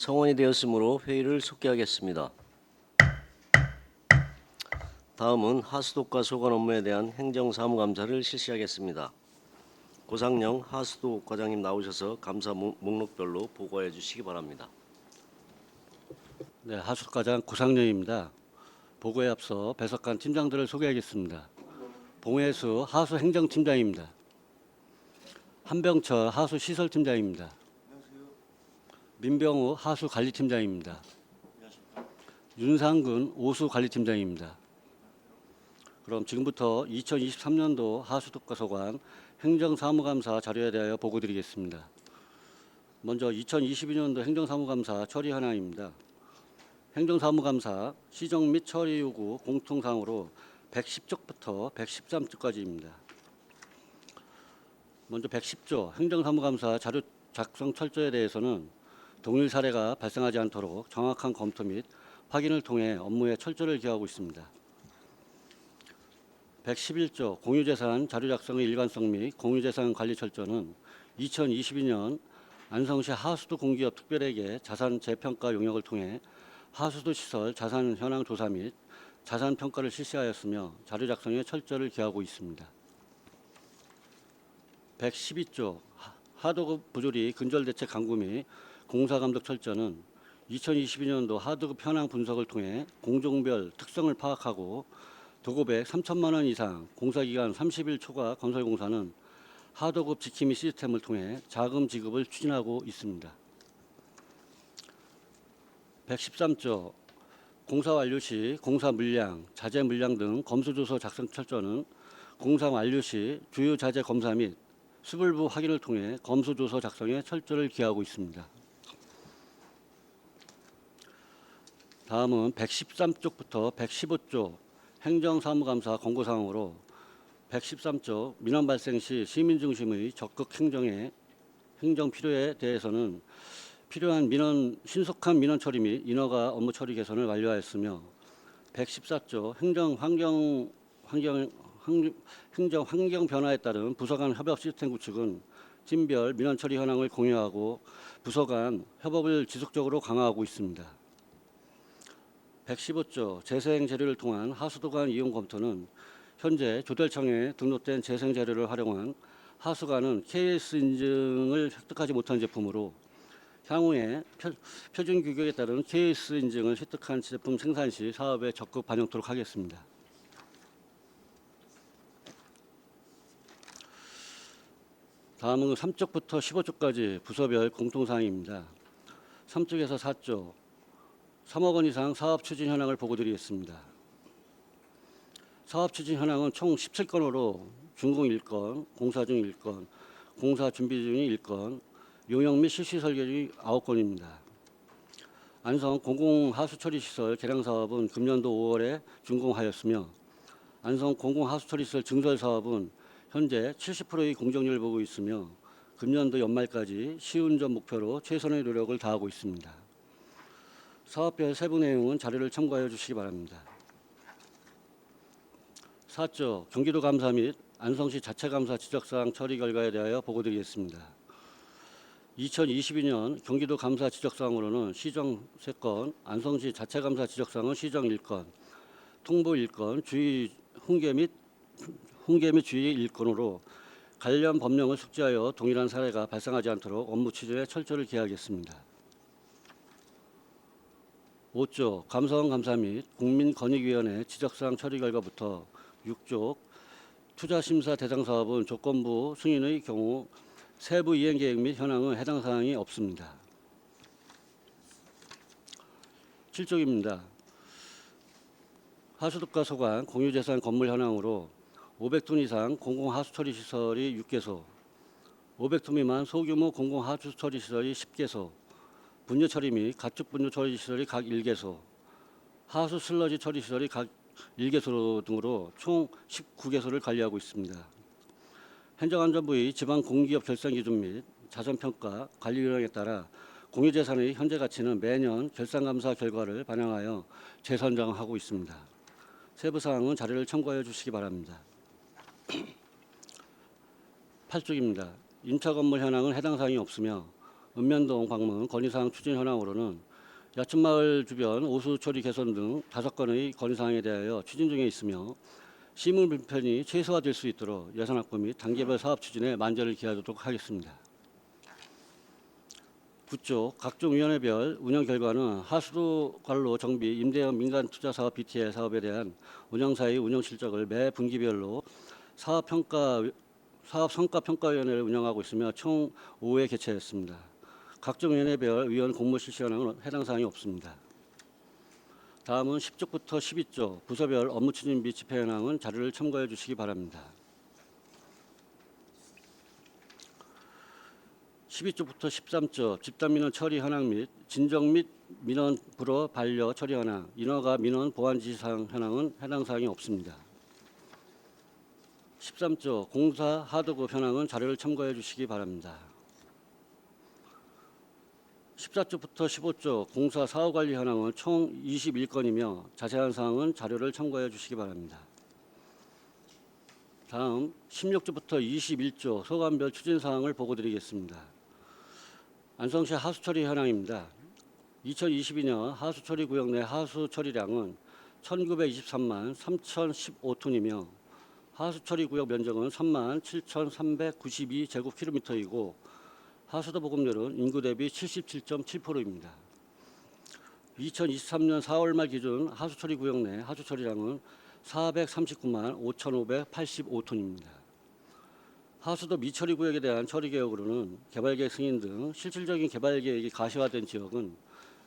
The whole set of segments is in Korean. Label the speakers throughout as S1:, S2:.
S1: 성원이 되었으므로 회의를 속개하겠습니다. 다음은 하수도과 소관 업무에 대한 행정사무감사를 실시하겠습니다. 고상영 하수도 과장님 나오셔서 감사 목- 목록별로 보고해 주시기 바랍니다.
S2: 네, 하수과장 구상령입니다. 보고에 앞서 배석관 팀장들을 소개하겠습니다. 봉혜수 하수 행정팀장입니다. 한병철 하수 시설팀장입니다. 민병우 하수 관리팀장입니다. 윤상근 오수 관리팀장입니다. 그럼 지금부터 2023년도 하수도과 소관 행정사무감사 자료에 대하여 보고드리겠습니다. 먼저 2022년도 행정사무감사 처리 현황입니다. 행정사무감사 시정 및 처리 요구 공통사항으로 110쪽부터 113쪽까지입니다. 먼저 110조 행정사무감사 자료 작성 철저에 대해서는 동일 사례가 발생하지 않도록 정확한 검토 및 확인을 통해 업무에 철저를 기하고 있습니다. 111조 공유재산 자료 작성의 일관성 및 공유재산 관리 철저는 2022년 안성시 하수도 공기업 특별회계 자산 재평가 용역을 통해 하수도 시설 자산 현황 조사 및 자산 평가를 실시하였으며 자료 작성에 철저를 기하고 있습니다. 112조 하- 하도급 부조리 근절 대책 강구 및 공사 감독 철저는 2022년도 하도급 현황 분석을 통해 공종별 특성을 파악하고 도급액 3천만 원 이상 공사 기간 30일 초과 건설 공사는 하도급 지킴이 시스템을 통해 자금 지급을 추진하고 있습니다. 113조 공사 완료 시 공사 물량, 자재 물량 등 검수 조서 작성 철저는 공사 완료 시 주요 자재 검사 및 수불부 확인을 통해 검수 조서 작성에 철저를 기하고 있습니다. 다음은 113쪽부터 115조 행정사무감사 권고사항으로 113조 민원 발생 시 시민 중심의 적극 행정에 행정 필요에 대해서는 필요한 민원 신속한 민원 처리 및 인허가 업무 처리 개선을 완료하였으며 114조 행정 환경 환경 환- 행정 환경 변화에 따른 부서 간 협업 시스템 구축은 팀별 민원 처리 현황을 공유하고 부서 간 협업을 지속적으로 강화하고 있습니다. 115조 재생 재료를 통한 하수도 간 이용 검토는 현재 조달청에 등록된 재생 재료를 활용한 하수관은 KS 인증을 획득하지 못한 제품으로 향후에 표, 표준 규격에 따른 KS 인증을 획득한 제품 생산 시 사업에 적극 반영토록 하겠습니다. 다음은 3쪽부터 15쪽까지 부서별 공통사항입니다. 3쪽에서 4쪽 3억 원 이상 사업 추진 현황을 보고드리겠습니다. 사업 추진 현황은 총 17건으로 준공 1건, 공사 중 1건, 공사 준비 중인 1건, 용역 및 실시 설계 중 9건입니다. 안성 공공 하수 처리 시설 개량 사업은 금년도 5월에 준공하였으며 안성 공공 하수 처리 시설 증설 사업은 현재 70%의 공정률을 보고 있으며 금년도 연말까지 시운전 목표로 최선의 노력을 다하고 있습니다. 사업별 세부 내용은 자료를 참고하여 주시기 바랍니다. 4조 경기도 감사 및 안성시 자체 감사 지적사항 처리 결과에 대하여 보고드리겠습니다. 2022년 경기도 감사 지적사항으로는 시정 3건, 안성시 자체 감사 지적사항은 시정 1건, 통보 1건, 주의 훈계 및 훈계 및 주의 1건으로 관련 법령을 숙지하여 동일한 사례가 발생하지 않도록 업무 추진에 철저를 기하겠습니다. 5조 감사원 감사 및 국민권익위원회 지적사항 처리 결과부터 6조 투자심사 대상 사업은 조건부 승인의 경우 세부 이행 계획 및 현황은 해당 사항이 없습니다. 7쪽입니다. 하수도가 소관 공유재산 건물 현황으로 500톤 이상 공공 하수 처리 시설이 6개소, 500톤 미만 소규모 공공 하수 처리 시설이 10개소, 분유 처리 및 가축 분유 처리 시설이 각 1개소, 하수 슬러지 처리 시설이 각 1개소 등으로 총 19개소를 관리하고 있습니다. 행정안전부의 지방 공기업 결산 기준 및 자선 평가 관리 요령에 따라 공유재산의 현재 가치는 매년 결산 감사 결과를 반영하여 재선정하고 있습니다. 세부 사항은 자료를 참고하여 주시기 바랍니다. 8쪽입니다. 임차 건물 현황은 해당 사항이 없으며 읍면동 방문 건의사항 추진 현황으로는 야천마을 주변 오수 처리 개선 등 다섯 건의 건의사항에 대하여 추진 중에 있으며 시민 불편이 최소화될 수 있도록 예산 확보 및 단계별 사업 추진에 만전을 기하도록 하겠습니다. 구쪽 각종 위원회별 운영 결과는 하수도 관로 정비 임대형 민간 투자 사업 BTL 사업에 대한 운영사의 운영 실적을 매 분기별로 사업 평가 사업 성과 평가위원회를 운영하고 있으며 총 5회 개최했습니다. 각종 위원회별 위원 공모 실시 현황은 해당 사항이 없습니다. 다음은 10쪽부터 12쪽 부서별 업무 추진 및 집행 현황은 자료를 참고해 주시기 바랍니다. 12쪽부터 13쪽 집단 민원 처리 현황 및 진정 및 민원 불어 반려 처리 현황, 인허가 민원 보완 지시 사항 현황은 해당 사항이 없습니다. 13조 공사 하도급 현황은 자료를 참고해 주시기 바랍니다. 14조부터 15조 공사 사후 관리 현황은 총 21건이며 자세한 사항은 자료를 참고해 주시기 바랍니다. 다음 16조부터 21조 소관별 추진 사항을 보고 드리겠습니다. 안성시 하수 처리 현황입니다. 2022년 하수 처리 구역 내 하수 처리량은 1923만 3015톤이며 하수 처리 구역 면적은 3만 7,392 제곱킬로미터이고 하수도 보급률은 인구 대비 77.7%입니다. 2023년 4월 말 기준 하수 처리 구역 내 하수 처리량은 439만 5,585톤입니다. 하수도 미처리 구역에 대한 처리 계획으로는 개발 계획 승인 등 실질적인 개발 계획이 가시화된 지역은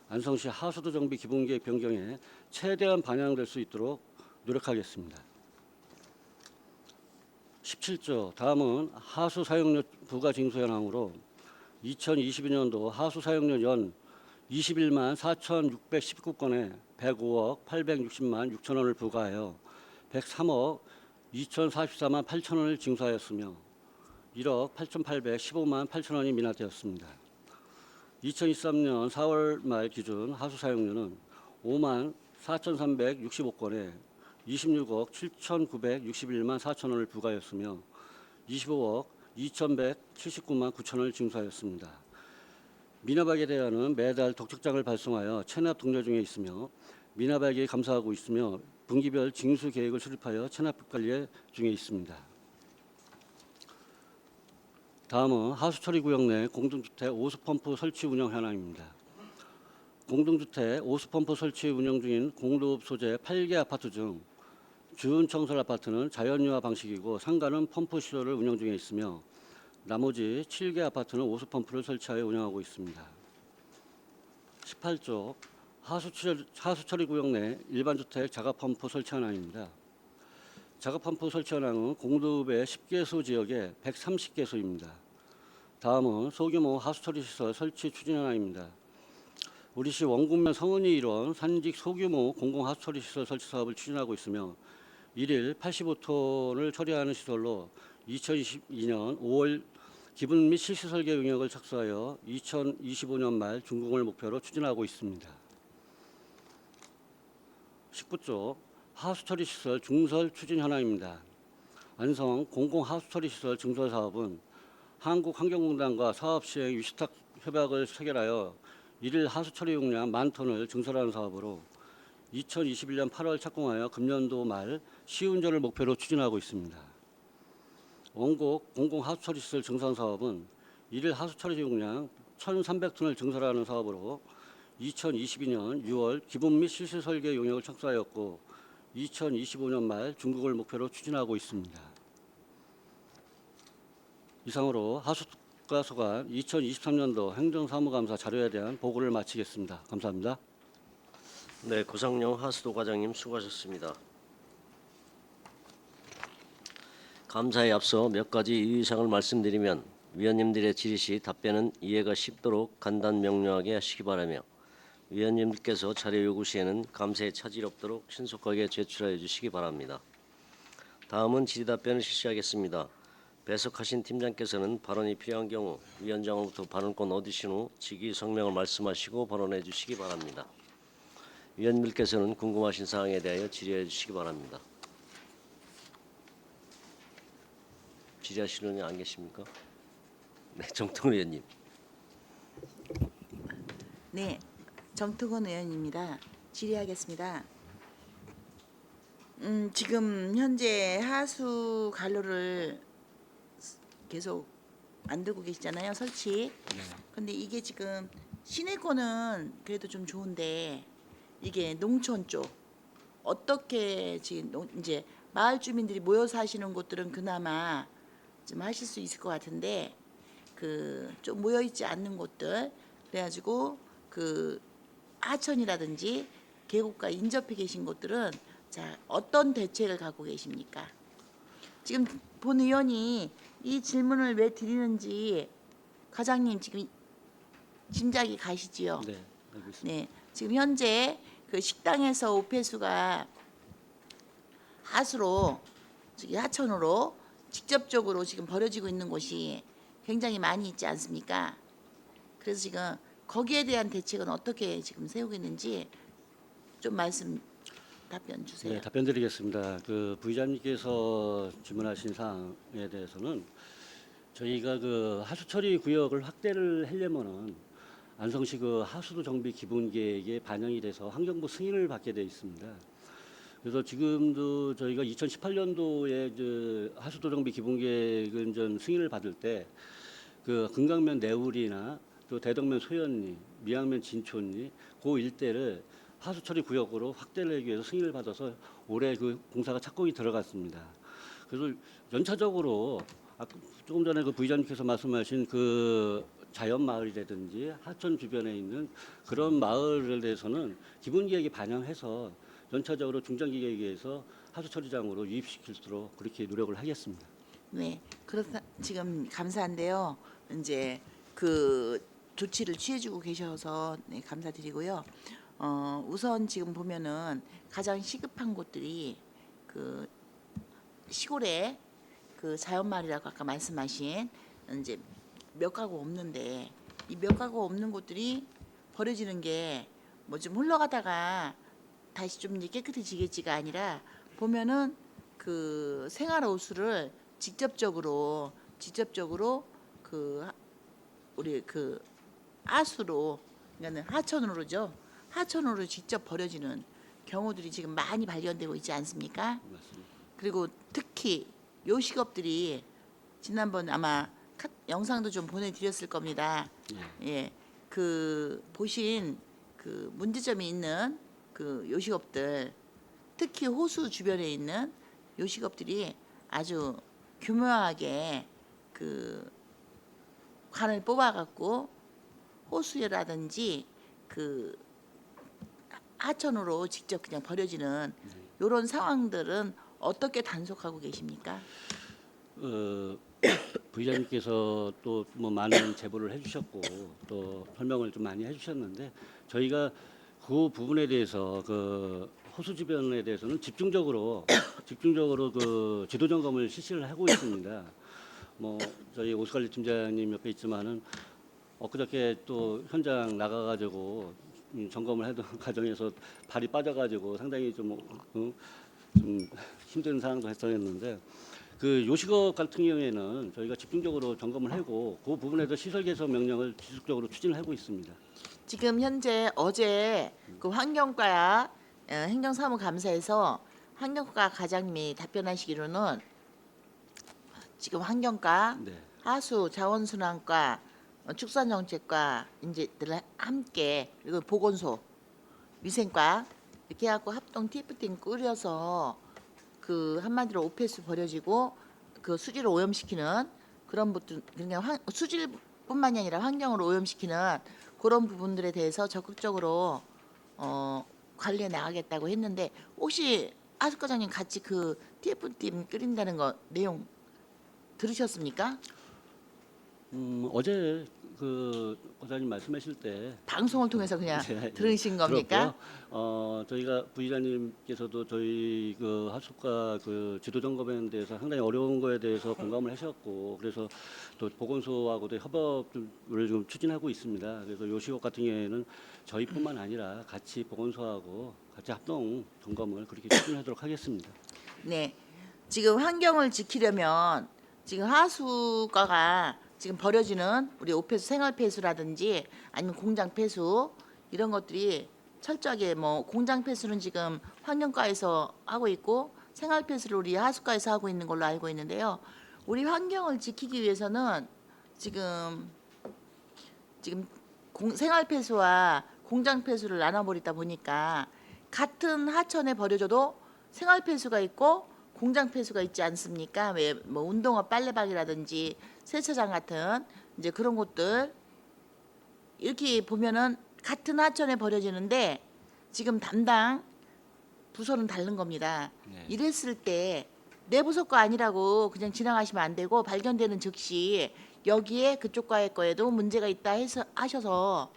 S2: 안성시 하수도 정비 기본 계획 변경에 최대한 반영될 수 있도록 노력하겠습니다. 17조 다음은 하수 사용료 부과 징수 현황으로 2022년도 하수 사용료 연 21만 4,619건에 105억 860만 6천 원을 부과하여 103억 2,044만 8천 원을 징수하였으며 1억 8,815만 8천 원이 미납되었습니다. 2023년 4월 말 기준 하수 사용료는 5만 4,365건에 26억 7,961만 4천 원을 부과하였으며 25억 2,179만 9천 원을 징수하였습니다. 미납액에 대한은 매달 독촉장을 발송하여 체납 독려 중에 있으며 미납액에 감사하고 있으며 분기별 징수 계획을 수립하여 체납 관리 중에 있습니다. 다음은 하수처리 구역 내 공동주택 오수펌프 설치 운영 현황입니다. 공동주택 오수펌프 설치 운영 중인 공도읍 소재 8개 아파트 중 주은 청설 아파트는 자연유화 방식이고 상가는 펌프 시설을 운영 중에 있으며 나머지 7개 아파트는 오수 펌프를 설치하여 운영하고 있습니다. 18조 하수처리, 구역 내 일반 주택 자가 펌프 설치 현황입니다. 자가 펌프 설치 현황은 공도읍의 10개소 지역에 130개소입니다. 다음은 소규모 하수처리 시설 설치 추진 현황입니다. 우리시 원군면 성은이 이뤄 산직 소규모 공공 하수처리 시설 설치 사업을 추진하고 있으며 일일 85톤을 처리하는 시설로 2022년 5월 기본 및 실시 설계 용역을 착수하여 2025년 말 준공을 목표로 추진하고 있습니다. 19조 하수처리 시설 중설 추진 현황입니다. 안성 공공 하수처리 시설 증설 사업은 한국환경공단과 사업 시행 위탁 협약을 체결하여 일일 하수 처리 용량 만 톤을 증설하는 사업으로 2021년 8월 착공하여 금년도 말 시운전을 목표로 추진하고 있습니다. 원곡 공공 하수 처리 시설 증산 사업은 일일 하수 처리 용량 1,300톤을 증설하는 사업으로 2022년 6월 기본 및 실시 설계 용역을 착수하였고 2025년 말 중국을 목표로 추진하고 있습니다. 이상으로 하수가 소관 2023년도 행정사무감사 자료에 대한 보고를 마치겠습니다. 감사합니다.
S1: 네, 고상영 하수도 과장님 수고하셨습니다. 감사에 앞서 몇 가지 이의사항을 말씀드리면 위원님들의 질의 시 답변은 이해가 쉽도록 간단 명료하게 하시기 바라며 위원님들께서 자료 요구 시에는 감사에 차질 없도록 신속하게 제출하여 주시기 바랍니다. 다음은 질의 답변을 실시하겠습니다. 배석하신 팀장께서는 발언이 필요한 경우 위원장으로부터 발언권 얻으신 후 직위 성명을 말씀하시고 발언해 주시기 바랍니다. 위원님들께서는 궁금하신 사항에 대하여 질의해 주시기 바랍니다. 질의하시는 분안 계십니까? 네, 정통 의원님.
S3: 네, 정특원 의원입니다. 질의하겠습니다. 음, 지금 현재 하수 관로를 계속 만들고 계시잖아요, 설치. 근데 이게 지금 시내권은 그래도 좀 좋은데 이게 농촌 쪽 어떻게 지금 농- 이제 마을 주민들이 모여 사시는 곳들은 그나마 좀 하실 수 있을 것 같은데 그 좀 모여 있지 않는 곳들 그래가지고 그 하천이라든지 계곡과 인접해 계신 곳들은 자 어떤 대책을 갖고 계십니까? 지금 본 의원이 이 질문을 왜 드리는지 과장님 지금 짐작이 가시지요?
S2: 네, 알고 있습니다.
S3: 네, 지금 현재 그 식당에서 오폐수가 하수로 저기 하천으로 직접적으로 지금 버려지고 있는 곳이 굉장히 많이 있지 않습니까? 그래서 지금 거기에 대한 대책은 어떻게 지금 세우고 있는지 좀 말씀 답변 주세요.
S2: 네, 답변 드리겠습니다. 그 부의장님께서 질문하신 사항에 대해서는 저희가 그 하수 처리 구역을 확대를 하려면은 안성시 그 하수도 정비 기본 계획에 반영이 돼서 환경부 승인을 받게 돼 있습니다. 그래서 지금도 저희가 2018년도에 그 하수도 정비 기본 계획은 좀 승인을 받을 때 그 금강면 내울이나 또 대덕면 소연리, 미양면 진촌리 그 일대를 하수 처리 구역으로 확대를 하기 위해서 승인을 받아서 올해 그 공사가 착공이 들어갔습니다. 그래서 연차적으로 조금 전에 그 부의장님께서 말씀하신 그 자연 마을이라든지 하천 주변에 있는 그런 마을에 대해서는 기본 계획에 반영해서 연차적으로 중장기 계획에서 하수 처리장으로 유입시킬 수 있도록 그렇게 노력을 하겠습니다.
S3: 네, 그렇다 지금 감사한데요. 이제 그 조치를 취해주고 계셔서 네, 감사드리고요. 어, 우선 지금 보면은 가장 시급한 곳들이 그 시골에 그 자연마을이라고 아까 말씀하신 이제 몇 가구 없는데 이 몇 가구 없는 곳들이 버려지는 게 뭐 좀 흘러가다가 다시 좀 이제 깨끗해지겠지가 아니라 보면은 그 생활 호수를 직접적으로 직접적으로 그 하- 우리 그 하수로 그러니까는 하천으로죠 하천으로 직접 버려지는 경우들이 지금 많이 발견되고 있지 않습니까?
S2: 맞습니다.
S3: 그리고 특히 요식업들이 지난번 아마 카- 영상도 좀 보내드렸을 겁니다.
S2: 예.
S3: 예, 그 보신 그 문제점이 있는 그 요식업들, 특히 호수 주변에 있는 요식업들이 아주 교묘하게 그 관을 뽑아갖고 호수라든지 그 하천으로 직접 그냥 버려지는 이런 상황들은 어떻게 단속하고 계십니까?
S2: 어, 부의장님께서 또 뭐 많은 제보를 해주셨고 또 설명을 좀 많이 해주셨는데 저희가 그 부분에 대해서 그 호수 주변에 대해서는 집중적으로 집중적으로 그 지도 점검을 실시를 하고 있습니다. 뭐 저희 오스칼리 팀장님 옆에 있지만은 엊그저께 또 현장 나가가지고 음, 점검을 하던 과정에서 발이 빠져가지고 상당히 좀, 어, 좀 힘든 상황도 했었는데 그 요식업 같은 경우에는 저희가 집중적으로 점검을 하고 그 부분에서 시설 개선 명령을 지속적으로 추진을 하고 있습니다.
S3: 지금 현재 어제 그 환경과 어, 행정사무감사에서 환경과 과장님이 답변하시기로는 지금 환경과
S2: 네.
S3: 하수 자원순환과 어, 축산정책과 이제들 함께 그리고 보건소 위생과 이렇게 해갖고 합동 TF팀 꾸려서 그 한마디로 오폐수 버려지고 그 수질을 오염시키는 그런 부분 그냥 환- 수질뿐만이 아니라 환경을 오염시키는 그런 부분들에 대해서 적극적으로 어, 관리해 나가겠다고 했는데 혹시 아스 과장님 같이 그 TF팀 끓인다는 거 내용 들으셨습니까?
S2: 음, 어제 그 과장님 말씀하실 때
S3: 방송을 통해서 그냥
S2: 네,
S3: 들으신 겁니까?
S2: 들었고요. 어, 저희가 부의장님께서도 저희 그 하숙과 그 지도 점검에 대해서 상당히 어려운 거에 대해서 공감을 하셨고 그래서 또 보건소하고도 협업을 좀 추진하고 있습니다. 그래서 요식업 같은 경우에는 저희뿐만 아니라 같이 보건소하고 같이 합동 점검을 그렇게 추진하도록 하겠습니다.
S3: 네. 지금 환경을 지키려면 지금 하수가가 지금 버려지는 우리 오폐수 생활 폐수라든지 아니면 공장 폐수 이런 것들이 철저하게 뭐 공장 폐수는 지금 환경과에서 하고 있고 생활 폐수를 우리 하수과에서 하고 있는 걸로 알고 있는데요. 우리 환경을 지키기 위해서는 지금 지금 공, 생활 폐수와 공장 폐수를 나눠버리다 보니까 같은 하천에 버려져도 생활 폐수가 있고 공장 폐수가 있지 않습니까? 왜 뭐 운동화 빨래방이라든지 세차장 같은 이제 그런 곳들 이렇게 보면은 같은 하천에 버려지는데 지금 담당 부서는 다른 겁니다.
S2: 네.
S3: 이랬을 때 내 부서 거 아니라고 그냥 지나가시면 안 되고 발견되는 즉시 여기에 그쪽 과의 거에도 문제가 있다 해서 하셔서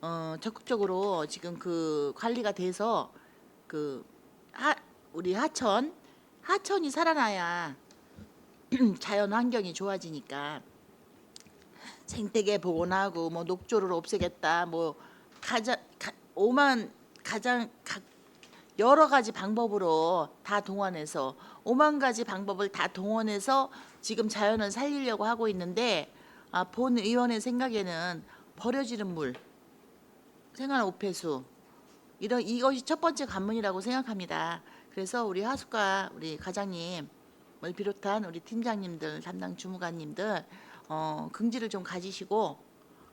S3: 어, 적극적으로 지금 그 관리가 돼서 그 하, 우리 하천 하천이 살아나야 자연 환경이 좋아지니까 생태계 복원하고 뭐 녹조를 없애겠다 뭐 가장 가, 오만 가장 각 여러 가지 방법으로 다 동원해서 오만 가지 방법을 다 동원해서 지금 자연을 살리려고 하고 있는데 아, 본 의원의 생각에는 버려지는 물, 생활 오폐수 이런 이것이 첫 번째 관문이라고 생각합니다. 그래서 우리 하숙과 우리 과장님을 비롯한 우리 팀장님들, 담당 주무관님들 어, 긍지를 좀 가지시고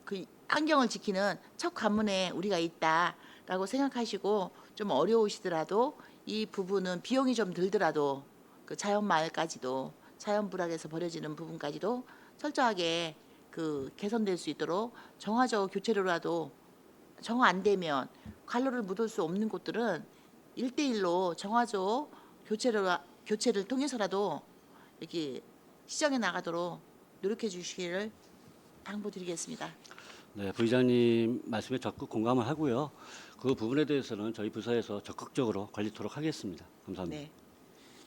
S3: 그 환경을 지키는 첫 관문에 우리가 있다라고 생각하시고 좀 어려우시더라도 이 부분은 비용이 좀 들더라도 그 자연 마을까지도 자연 불악에서 버려지는 부분까지도 철저하게 그 개선될 수 있도록 정화적 교체로라도 정화 안 되면 관로를 묻을 수 없는 곳들은 일대일로 정화적 교체를 교체를 통해서라도 이렇게 시정해 나가도록 노력해 주시기를 당부드리겠습니다.
S2: 네, 부의장님 말씀에 적극 공감을 하고요. 그 부분에 대해서는 저희 부서에서 적극적으로 관리토록 하겠습니다. 감사합니다.
S3: 네.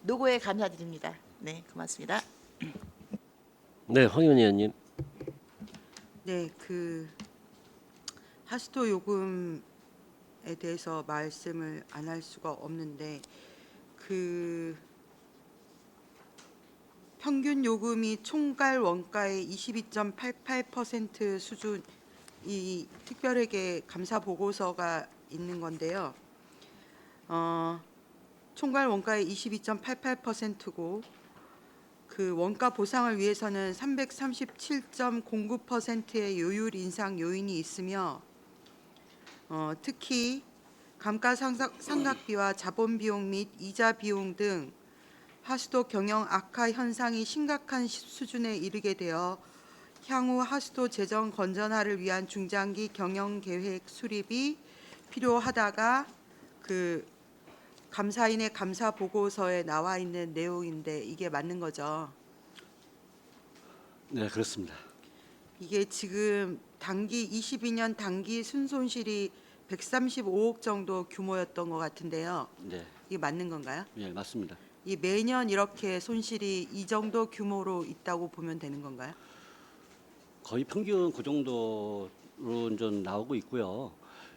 S3: 노고에 감사드립니다. 네, 고맙습니다.
S1: 네, 황윤 의원님.
S4: 네, 그 하수도 요금에 대해서 말씀을 안 할 수가 없는데 그 평균 요금이 총괄 원가의 22.88% 수준 이 특별회계 감사 보고서가 있는 건데요. 어, 총괄 원가의 22.88%고 그 원가 보상을 위해서는 337.09%의 요율 인상 요인이 있으며 어, 특히 감가상각 상각비와 자본 비용 및 이자 비용 등 하수도 경영 악화 현상이 심각한 시- 수준에 이르게 되어 향후 하수도 재정 건전화를 위한 중장기 경영 계획 수립이 필요하다가 그 감사인의 감사 보고서에 나와 있는 내용인데 이게 맞는 거죠.
S2: 네, 그렇습니다.
S4: 이게 지금 단기 22년 단기 순손실이 135억 정도 규모였던 것 같은데요.
S2: 네,
S4: 이게 맞는 건가요?
S2: 예, 맞습니다.
S4: 이 매년 이렇게 손실이 이 정도 규모로 있다고 보면 되는 건가요?
S2: 거의 평균 그 정도로 좀 나오고 있고요.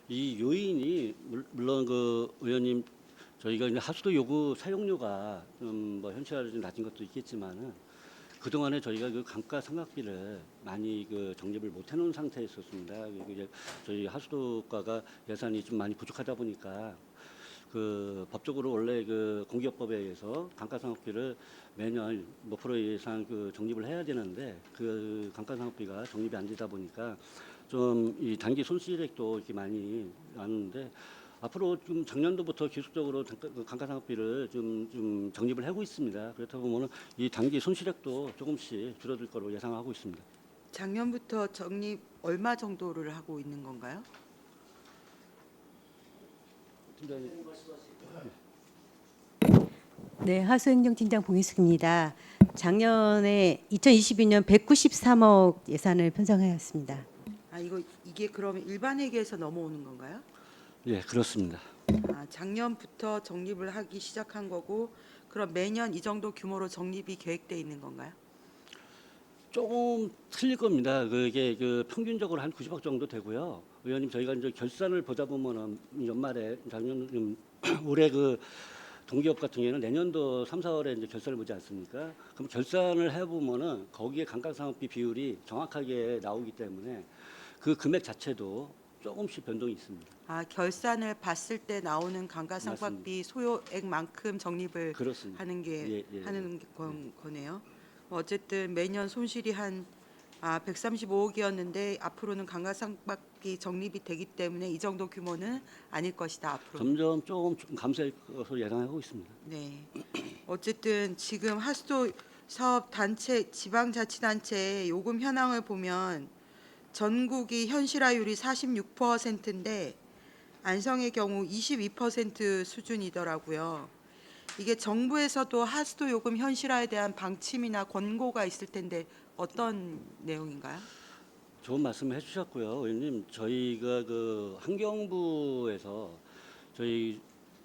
S2: 이 요인이 물- 물론 그 의원님 저희가 하수도 요구 사용료가 좀뭐 현실화를 좀 낮은 것도 있겠지만은 그 동안에 저희가 그 감가 상각비를 많이 그 적립을 못 해놓은 상태에 있었습니다. 이제 저희 하수도과가 예산이 좀 많이 부족하다 보니까 그 법적으로 원래 그 공기업법에 의해서 감가상각비를 매년 몇 프로 이상 그 적립을 해야 되는데 그 감가상각비가 적립이 안 되다 보니까 좀 이 단기 손실액도 이렇게 많이 나는데 앞으로 좀 작년도부터 계속적으로 그 감가상각비를 좀, 좀 적립을 하고 있습니다. 그렇다 보면은 이 단기 손실액도 조금씩 줄어들 거로 예상하고 있습니다.
S4: 작년부터 적립 얼마 정도를 하고 있는 건가요?
S2: 팀장님.
S5: 네, 하수행정팀장 봉희숙입니다. 작년에 2022년 193억 예산을 편성하였습니다.
S4: 아 이거 이게 그러면 일반 회계에서 넘어오는 건가요?
S2: 예, 그렇습니다.
S4: 아, 작년부터 적립을 하기 시작한 거고 그럼 매년 이 정도 규모로 적립이 계획돼 있는 건가요?
S2: 조금 틀릴 겁니다. 그게 그 평균적으로 한 90억 정도 되고요. 의원님 저희가 이제 결산을 보다 보면은 연말에 작년 음, 올해 그 동기업 같은 경우에는 내년도 3, 4월에 이제 결산을 보지 않습니까? 그럼 결산을 해보면은 거기에 감가상각비 비율이 정확하게 나오기 때문에 그 금액 자체도 조금씩 변동이 있습니다.
S4: 아 결산을 봤을 때 나오는 감가상각비 소요액만큼 적립을
S2: 그렇습니다.
S4: 하는 게
S2: 예, 예,
S4: 하는 건, 거네요. 어쨌든 매년 손실이 한 아, 135억이었는데 앞으로는 감가상각 비 적립이 되기 때문에 이 정도 규모는 아닐 것이다 앞으로.
S2: 점점 조금 좀 감소할 것으로 예상하고 있습니다.
S4: 네. 어쨌든 지금 하수도 사업 단체 지방자치단체 요금 현황을 보면 전국이 현실화율이 46%인데 안성의 경우 22% 수준이더라고요. 이게 정부에서도 하수도 요금 현실화에 대한 방침이나 권고가 있을 텐데 어떤 내용인가요?
S2: 좋은 말씀 해주셨고요, 의원님. 저희가 그 환경부에서 저희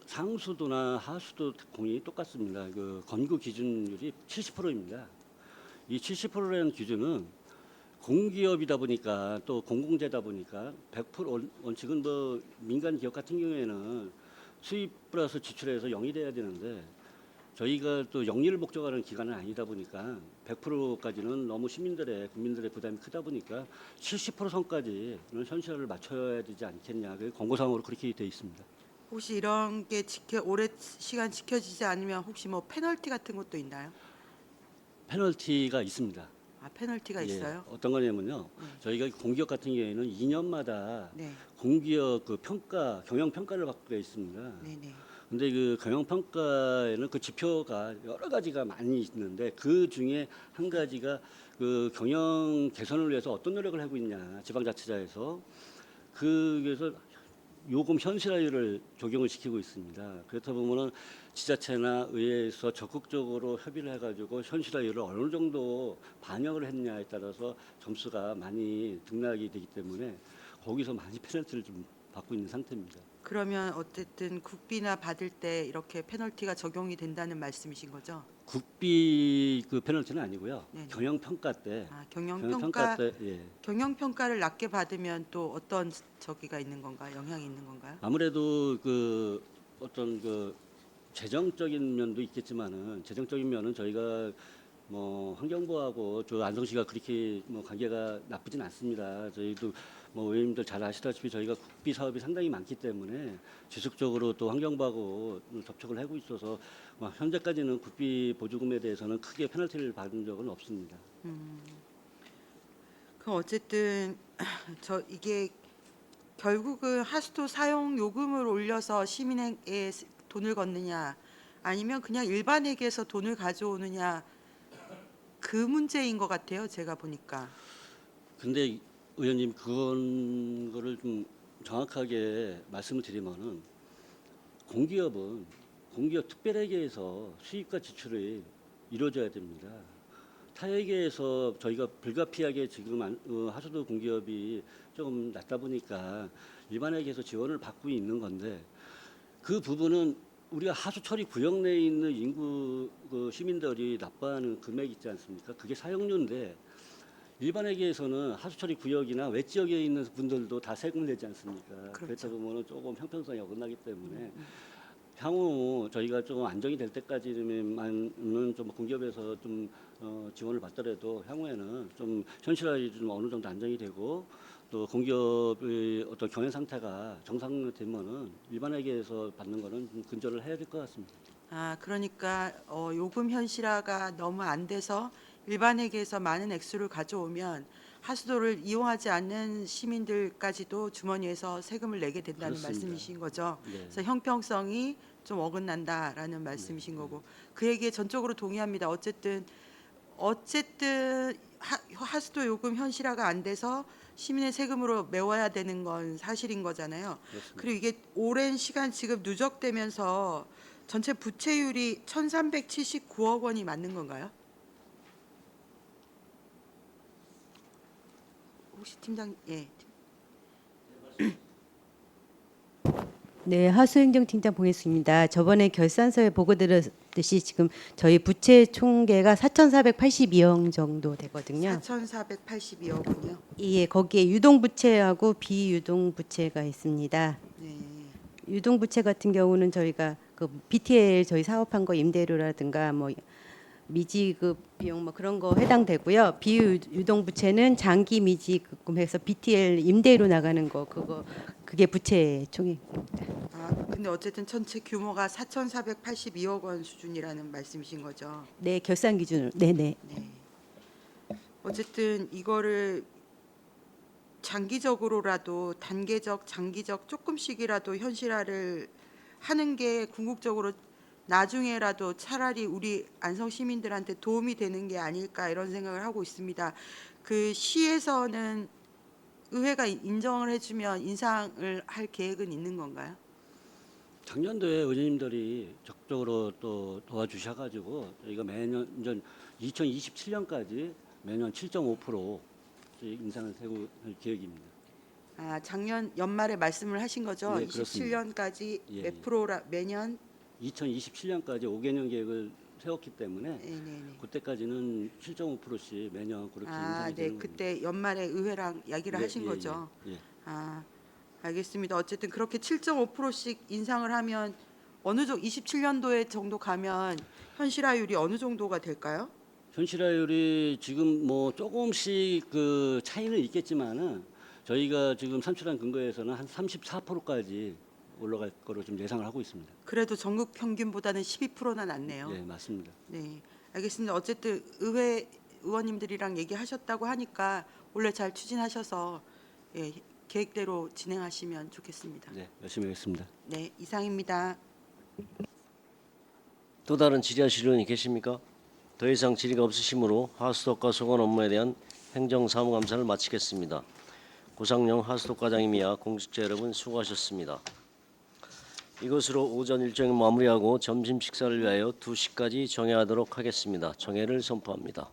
S2: 상수도나 하수도 공이 똑같습니다. 그 건구 기준율이 70%입니다. 이 70%라는 기준은 공기업이다 보니까 또 공공재다 보니까 100% 원- 원칙은 뭐 민간 기업 같은 경우에는 수입 플러스 지출해서 0이 돼야 되는데 저희가 또 영리를 목적하는 기관은 아니다 보니까 100%까지는 너무 시민들의 국민들의 부담이 크다 보니까 70% 선까지는 현실화를 맞춰야 되지 않겠냐. 그 권고사항으로 그렇게 돼 있습니다.
S4: 혹시 이런 게 지켜 오래 시간 지켜지지 않으면 혹시 뭐 페널티 같은 것도 있나요?
S2: 페널티가 있습니다.
S4: 아 페널티가
S2: 예,
S4: 있어요?
S2: 어떤 거냐면요. 저희가 공기업 같은 경우에는 2년마다
S4: 네,
S2: 공기업 그 평가 경영 평가를 받게 돼 있습니다.
S4: 네, 네.
S2: 근데 그 경영 평가에는 그 지표가 여러 가지가 많이 있는데 그 중에 한 가지가 그 경영 개선을 위해서 어떤 노력을 하고 있냐 지방자치자에서 그래서 요금 현실화율을 적용을 시키고 있습니다. 그렇다 보면은 지자체나 의회에서 적극적으로 협의를 해가지고 현실화율을 어느 정도 반영을 했냐에 따라서 점수가 많이 등락이 되기 때문에 거기서 많이 페널티를 좀 받고 있는 상태입니다.
S4: 그러면 어쨌든 국비나 받을 때 이렇게 페널티가 적용이 된다는 말씀이신 거죠?
S2: 국비 그 페널티는 아니고요.
S4: 네네.
S2: 경영 평가 때
S4: 아, 경영
S2: 평가 때 예.
S4: 경영 평가를 낮게 받으면 또 어떤 저기가 있는 건가요? 영향이 있는 건가요?
S2: 아무래도 그 어떤 그 재정적인 면도 있겠지만은 재정적인 면은 저희가 뭐 환경부하고 저 안성시가 그렇게 뭐 관계가 나쁘진 않습니다. 저희도 뭐 의원님들 잘 아시다시피 저희가 국비 사업이 상당히 많기 때문에 지속적으로 또 환경부하고 접촉을 하고 있어서 뭐 현재까지는 국비 보조금에 대해서는 크게 페널티를 받은 적은 없습니다.
S4: 그럼 어쨌든 저 이게 결국은 하수도 사용 요금을 올려서 시민에게 돈을 걷느냐 아니면 그냥 일반에게서 돈을 가져오느냐 그 문제인 것 같아요. 제가 보니까.
S2: 근데 의원님 그건 거를 좀 정확하게 말씀을 드리면은 공기업은 공기업 특별회계에서 수입과 지출이 이루어져야 됩니다. 타회계에서 저희가 불가피하게 지금 안- 어, 하수도 공기업이 조금 낮다 보니까 일반 회계에서 지원을 받고 있는 건데 그 부분은 우리가 하수 처리 구역 내에 있는 인구 그 시민들이 납부하는 금액 있지 않습니까? 그게 사용료인데 일반회계에서는 하수 처리 구역이나 외 지역에 있는 분들도 다 세금을 내지 않습니까?
S4: 그렇죠.
S2: 그렇다 보면 조금 형평성이 어긋나기 때문에 향후 저희가 좀 안정이 될 때까지만은 좀 공기업에서 좀 어, 지원을 받더라도 향후에는 좀 현실화율이 좀 어느 정도 안정이 되고 또 공기업의 어떤 경영 상태가 정상되면은 일반회계에서 받는 거는 좀 근절을 해야 될 것 같습니다.
S4: 아 그러니까 어, 요금 현실화가 너무 안 돼서 일반에게서 많은 액수를 가져오면 하수도를 이용하지 않는 시민들까지도 주머니에서 세금을 내게 된다는
S2: 그렇습니다.
S4: 말씀이신 거죠.
S2: 네.
S4: 그래서 형평성이 좀 어긋난다라는 말씀이신 거고 그 얘기에 전적으로 동의합니다. 어쨌든 어쨌든 하, 하수도 요금 현실화가 안 돼서 시민의 세금으로 메워야 되는 건 사실인 거잖아요.
S2: 그렇습니다.
S4: 그리고 이게 오랜 시간 지금 누적되면서 전체 부채율이 1,379억 원이 맞는 건가요? 혹시 팀장 예.
S5: 네, 하수행정팀장 보겠습니다. 저번에 결산서에 보고 드렸듯이 지금 저희 부채 총계가 4,482억 정도 되거든요.
S4: 4,482억 원이요.
S5: 예, 거기에 유동 부채하고 비유동 부채가 있습니다.
S4: 네.
S5: 유동 부채 같은 경우는 저희가 그그 BTL 저희 사업한 거 임대료라든가 뭐 미지급 비용 뭐 그런 거 해당되고요. 비유동 부채는 장기 미지급해서 BTL 임대료 나가는 거 그거 그게 부채 총액.
S4: 아, 근데 어쨌든 전체 규모가 4,482억 원 수준이라는 말씀이신 거죠.
S5: 네, 결산 기준으로. 네, 네.
S4: 네. 어쨌든 이거를 장기적으로라도 단계적, 장기적 조금씩이라도 현실화를 하는 게 궁극적으로 나중에라도 차라리 우리 안성 시민들한테 도움이 되는 게 아닐까 이런 생각을 하고 있습니다. 그 시에서는 의회가 인정을 해주면 인상을 할 계획은 있는 건가요?
S2: 작년도에 의원님들이 적극적으로 또 도와주셔가지고 저희가 매년 전 2027년까지 매년 7.5% 저희 인상을 세고 할 계획입니다.
S4: 아 작년 연말에 말씀을 하신 거죠?
S2: 네, 그렇습니다.
S4: 27년까지
S2: 예,
S4: 몇
S2: 예.
S4: 프로라 매년?
S2: 2027년까지 5개년 계획을 세웠기 때문에
S4: 네네네.
S2: 그때까지는 7.5%씩 매년 그렇게
S4: 아,
S2: 인상이
S4: 네,
S2: 되는
S4: 그때 연말에 의회랑 이야기를
S2: 예,
S4: 하신
S2: 예,
S4: 거죠.
S2: 예, 예.
S4: 아, 알겠습니다. 어쨌든 그렇게 7.5%씩 인상을 하면 어느 정도 27년도에 정도 가면 현실화율이 어느 정도가 될까요?
S2: 현실화율이 지금 뭐 조금씩 그 차이는 있겠지만은 저희가 지금 산출한 근거에서는 한 34%까지 올라갈 거로 좀 예상을 하고 있습니다.
S4: 그래도 전국 평균보다는 12%나 낮네요.
S2: 예, 맞습니다.
S4: 네, 알겠습니다. 어쨌든 의회 의원님들이랑 얘기하셨다고 하니까 원래 잘 추진하셔서 예, 계획대로 진행하시면 좋겠습니다.
S2: 네, 열심히 하겠습니다.
S4: 네, 이상입니다.
S1: 또 다른 질의하실 의원이 계십니까? 더 이상 질의가 없으시므로 하수독과 소관 업무에 대한 행정사무감사를 마치겠습니다. 고상영 하수독 과장님이야 공직자 여러분 수고하셨습니다. 이것으로 오전 일정을 마무리하고 점심 식사를 위하여 2시까지 정회하도록 하겠습니다. 정회를 선포합니다.